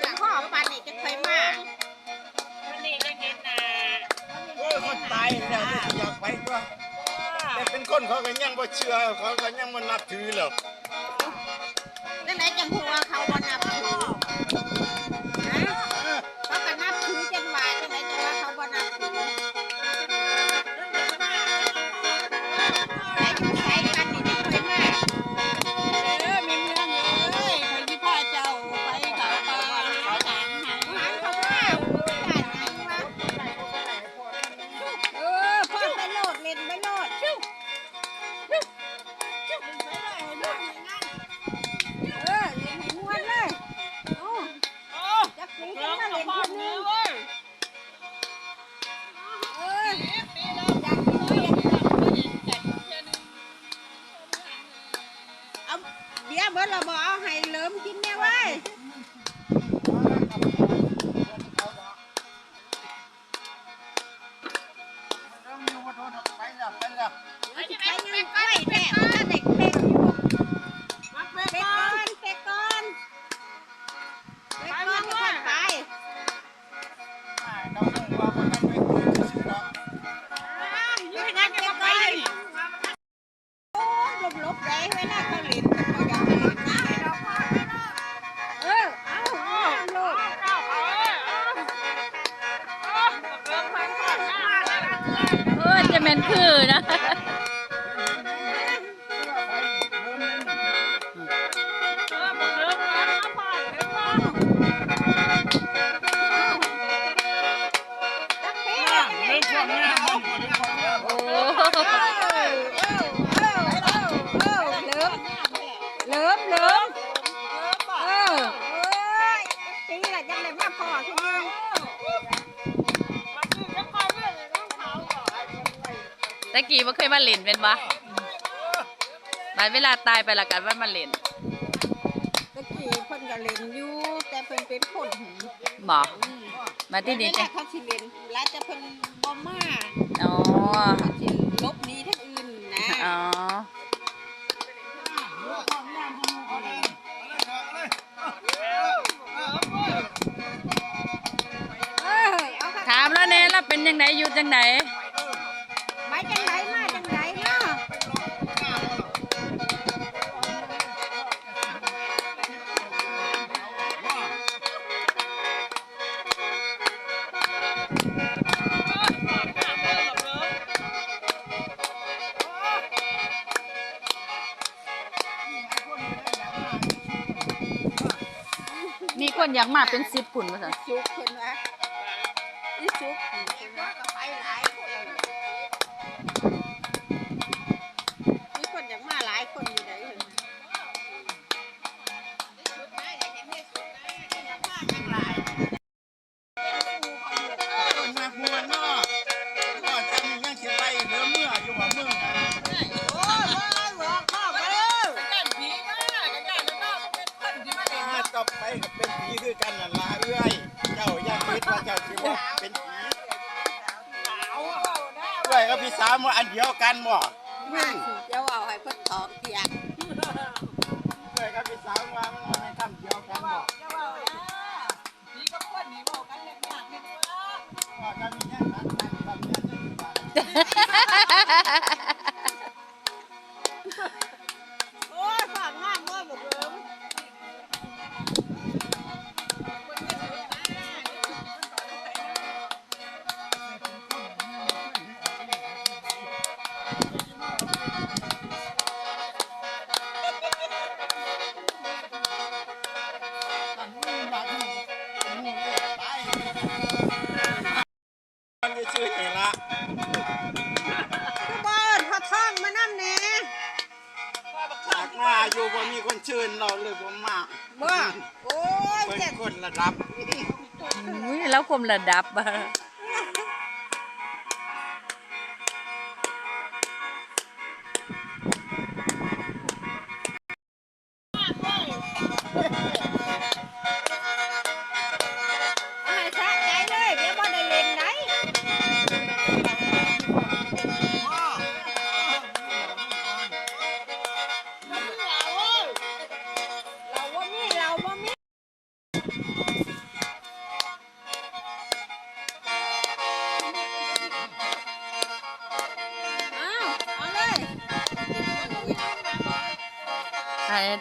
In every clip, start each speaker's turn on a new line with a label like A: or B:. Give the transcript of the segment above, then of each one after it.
A: เป็นพ่อปันนี่จะเคยมา
B: วันนี้ได้เห็นหน้า
C: โอ้ยคนตายเนี่ยอยากไปก็แต่เป็นคนเขาก็ยังบ่เชื่อเขาก็ยังบ่นับถือหรอก
A: นั่นไหนจังหัวเขาบ่นับถือ นคื
B: อ
A: นะ กี้บ่เคยมา
D: เล่นเป็นบ่บัดเวลาตายไปและกันว่ามาเล่น
A: ตะกี้เพิ่นก็เล่นอยู่แต่เพิ่นเป็นคนหู
D: บ่มาที่นี่
A: จ้ะเขาสิเล่นแล้วจะเพิ่นบ่มา
D: อ๋อ
A: เขาสิลบหนี้ทั้งอื่นนะ
D: อ๋อถามแล้วแน่แล้วเป็นยังไงอยู่จังได
A: ไมี
D: คนอยากมาเป็นสิบปุ่นมาซั่น
A: สุกเพิ่นว่าอีจุกเพิ่นว่า ก็ไปหลาย คือกันนั่นล่ะ
C: เอ้ย
A: เจ้า
C: อย่าคิดว่าเจ้าสิว่าเป็นผีเอ้ยกับพี่สาวมาอันเดียวกันบ่
A: มาสิเดี๋ยวเอาให้เพิ่นถอกเถียง
C: เอ้ยกับพี่สาวว่ามันบ่ให้ทำเดียวกันบ่ก็จะมียังนั้นทำทำยังนั้นอยู่ว่า
A: มั
C: นจะชื่อนี่ละ
A: คือบ่พอท่องมานำแหน่
C: อยากมาอยู่บ่มีคนเชิญเราเลยบ่มา
A: บ่โอ้ย
C: เป็น
A: เจ็ด
C: คนระดับ
D: อุ้ยแล้วคมระดับอะ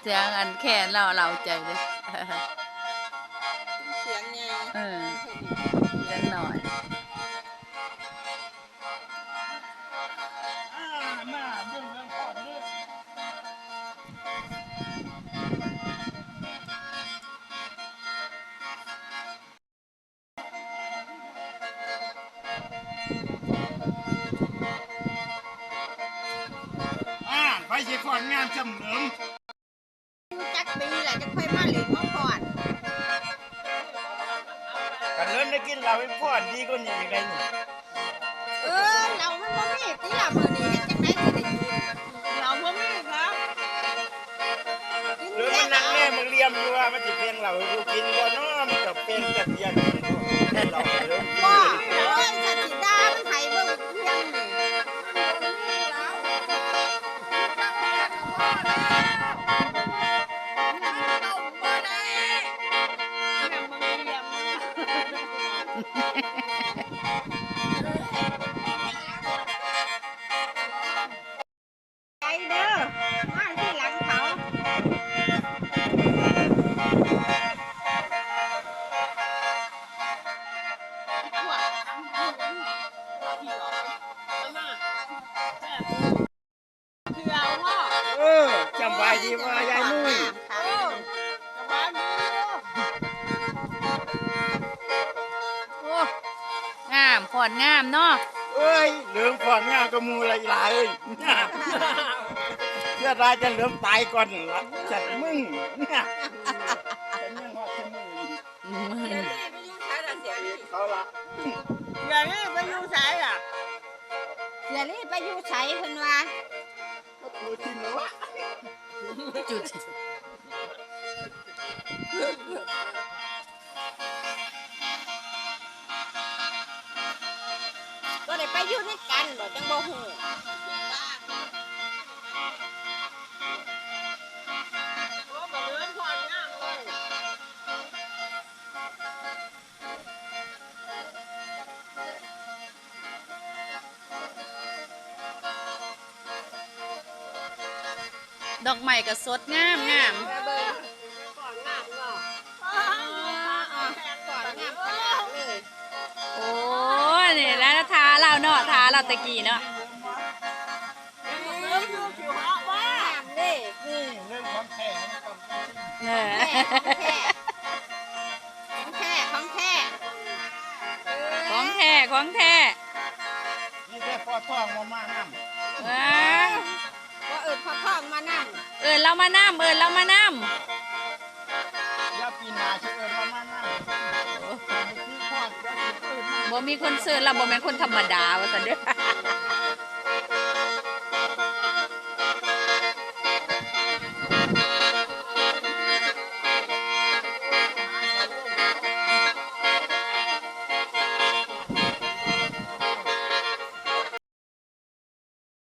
A: เสีย
D: งอันแค่เราเราใจเลย
B: เสียงไง
D: เออเสียงหน่อย
C: อ่ามาเบิ่งเรื่องก่อนเด้ออ่าไปสิก่อนงานจำเหลิม
B: จักปีแหละจะค่อยมาเล่นมาก่อน
C: กันเลินได้กินเราเป็นพ่อนดีกว่านี้อีกไงนี่
B: เออเรามันบ่มีตีละมื้อนี้เฮ็ดจังได๋สิได้กินเราบ่มีครับกิน
C: หรือมันนั่งแน่มึงเลียมอยู่ว่ามันจะเป็นเราให้กูกินบ่เนาะมันก็เป็นแต่เพียงแค่เราเริ่มกิน
B: บ่
C: เลย
B: โอ้ยถ้าสิด่ งา
C: ม
D: ขอนงามเนาะ
C: เอ้ยเหลืองก่อนงามก็มูอะไรหลายเอ้ยเพื่อรายจะเหลืองตายก่อนละจัดมึงเนี่ยฉันยังว่าฉันมึงเขาละ
B: อย่างนี้ไปอยู่ไสอะเสียรีไปอยู่ไสเพิ่นว่า
C: ดูที่หนูวะ
D: จุด
B: อยู่ด้วยกันบ่จังบ่ฮู้โอ้บ่เลือนพอนงามเลย
D: ดอกไม้ก็สดงามงาม
B: เนาะ
D: ทาเราตะกี้เนาะ
B: เริ่อยู่ผิวเหาะว่างามเด้
C: นี่เรื่องความแข็งกับ
D: เออ
B: ของแท้ของแท้
D: ของแท้ของแท้
C: นี่แค่พอท้องมามาน้
D: ว้า
B: ว่าเอิดพ่อท่องมานั่ง
D: เอินเรามาน้ำเอินเรามาน้ำ
C: ยาปีนาชื่อเอิญมามาน้ำ
D: บ่มีคนซื้อเราบ่แม่นคนธรรมดาว่าซั่นเด้อ